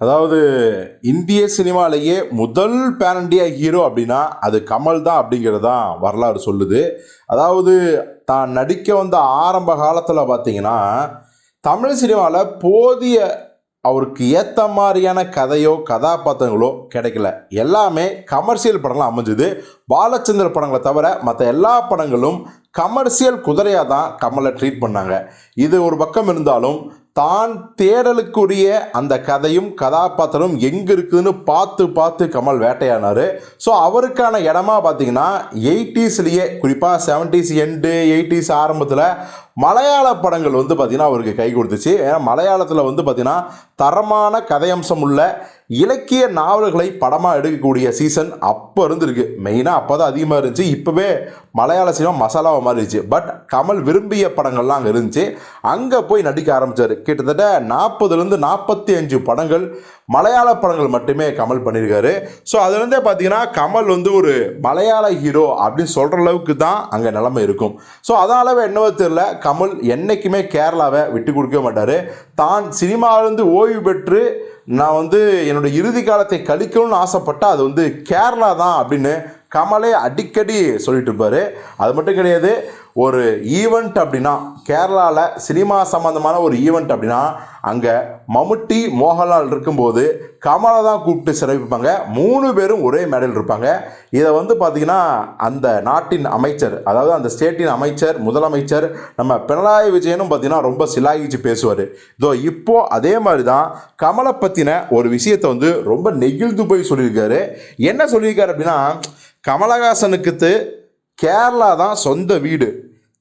அதாவது இந்திய சினிமாலேயே முதல் பேன் இண்டியா ஹீரோ அப்படின்னா அது கமல் தான் அப்படிங்கிறது தான் வரலாறு சொல்லுது. அதாவது தான் நடிக்க வந்த ஆரம்ப காலத்தில் பார்த்தீங்கன்னா தமிழ் சினிமாவில் போதிய அவருக்கு ஏற்ற மாதிரியான கதையோ கதாபாத்திரங்களோ கிடைக்கல. எல்லாமே கமர்ஷியல் படங்களாக அமைஞ்சுது. பாலச்சந்திர படங்களை தவிர மற்ற எல்லா படங்களும் கமர்ஷியல் குதிரையாக தான் கமலை ட்ரீட் பண்ணாங்க. இது ஒரு பக்கம் இருந்தாலும் தான் தேடலுக்குரிய அந்த கதையும் கதாபாத்திரம் எங்கே இருக்குதுன்னு பார்த்து பார்த்து கமல் வேட்டையானார் ஸோ அவருக்கான இடமா பார்த்தீங்கன்னா எயிட்டிஸ்லேயே குறிப்பாக செவன்டிஸ் எண்டு எயிட்டிஸ் ஆரம்பத்தில் மலையாள படங்கள் வந்து பார்த்திங்கன்னா அவருக்கு கை கொடுத்துச்சு. ஏன்னா மலையாளத்தில் வந்து பார்த்திங்கன்னா தரமான கதையம்சம் உள்ள இலக்கிய நாவல்களை படமாக எடுக்கக்கூடிய சீசன் அப்போ இருந்திருக்கு. மெயினாக அப்போ தான் அதிகமாக இருந்துச்சு. இப்போவே மலையாள சினிமா மசாலாவை மாறிடுச்சு பட் கமல் விரும்பிய படங்கள்லாம் அங்கே இருந்துச்சு. அங்கே போய் நடிக்க ஆரம்பித்தார் கிட்டத்தட்ட நாற்பதுலேருந்து நாற்பத்தி அஞ்சு படங்கள் மலையாள படங்கள் மட்டுமே கமல் பண்ணியிருக்காரு ஸோ அதுலேருந்தே பார்த்தீங்கன்னா கமல் வந்து ஒரு மலையாள ஹீரோ அப்படின்னு சொல்கிற அளவுக்கு தான் அங்கே நிலைமை இருக்கும். ஸோ அதனாலவே என்னவோ தெரியல. கமல் என்றைக்குமே கேரளாவை விட்டு கொடுக்க மாட்டார். தான் சினிமாவிலேருந்து ஓய்வு பெற்று நான் வந்து என்னோடய இறுதி காலத்தை கழிக்கணும்னு ஆசைப்பட்டால் அது வந்து கேரளா தான் அப்படின்னு கமலே அடிக்கடி சொல்லிட்டு இருப்பார். அது மட்டும் கிடையாது ஒரு ஈவெண்ட் அப்படின்னா கேரளாவில் சினிமா சம்மந்தமான ஒரு ஈவெண்ட் அப்படின்னா அங்கே மம்முட்டி மோகன்லால் இருக்கும்போது கமலை தான் கூப்பிட்டு சிறப்பிப்பாங்க. மூணு பேரும் ஒரே மேடையில் இருப்பாங்க. இதை வந்து பார்த்திங்கன்னா அந்த நாட்டின் அமைச்சர் அதாவது அந்த ஸ்டேட்டின் அமைச்சர் முதலமைச்சர் நம்ம பினராயி விஜயனும் பார்த்திங்கன்னா ரொம்ப சிலாகிச்சு பேசுவார். இதோ இப்போது அதே மாதிரி தான் கமலை பற்றின ஒரு விஷயத்தை வந்து ரொம்ப நெகிழ்ந்து போய் சொல்லியிருக்காரு. என்ன சொல்லியிருக்காரு அப்படின்னா கமலஹாசனுக்கு கேரளா தான் சொந்த வீடு.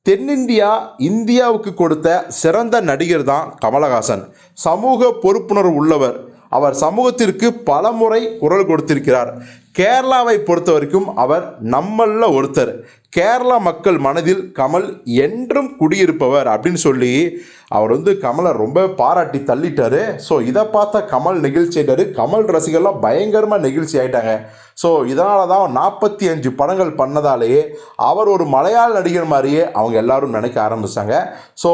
தென்னிந்தியா இந்தியாவுக்கு கொடுத்த சிறந்த நடிகர் தான் கமலஹாசன். சமூக பொறுப்புணர்வு உள்ளவர். அவர் சமூகத்திற்கு பலமுறை குரல் கொடுத்திருக்கிறார். கேரளாவை பொறுத்த வரைக்கும் அவர் நம்மள ஒருத்தர். கேரளா மக்கள் மனதில் கமல் என்றும் குடியிருப்பவர் அப்படின்னு சொல்லி அவர் வந்து கமலை ரொம்ப பாராட்டி தள்ளிட்டாரு. ஸோ இதை பார்த்த கமல் நெகிழ்ச்சி ஆகிட்டாரு கமல் ரசிகர்லாம் பயங்கரமாக நெகிழ்ச்சி ஆயிட்டாங்க. ஸோ இதனால தான் நாற்பத்தி அஞ்சு படங்கள் பண்ணதாலேயே அவர் ஒரு மலையாள நடிகர் மாதிரியே அவங்க எல்லாரும் நினைக்க ஆரம்பித்தாங்க ஸோ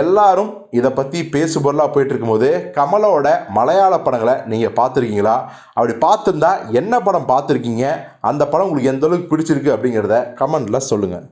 எல்லாரும் இதை பற்றி பேசு பொருளாக போயிட்டு இருக்கும்போது கமலோட மலையாள படங்களை நீங்கள் பார்த்துருக்கீங்களா? அப்படி பார்த்துருந்தா என்ன படம் பார்த்துருக்கீங்க அந்த படம் உங்களுக்கு எந்த அளவுக்கு பிடிச்சிருக்கு அப்படிங்கிறத கமெண்டில் சொல்லுங்கள்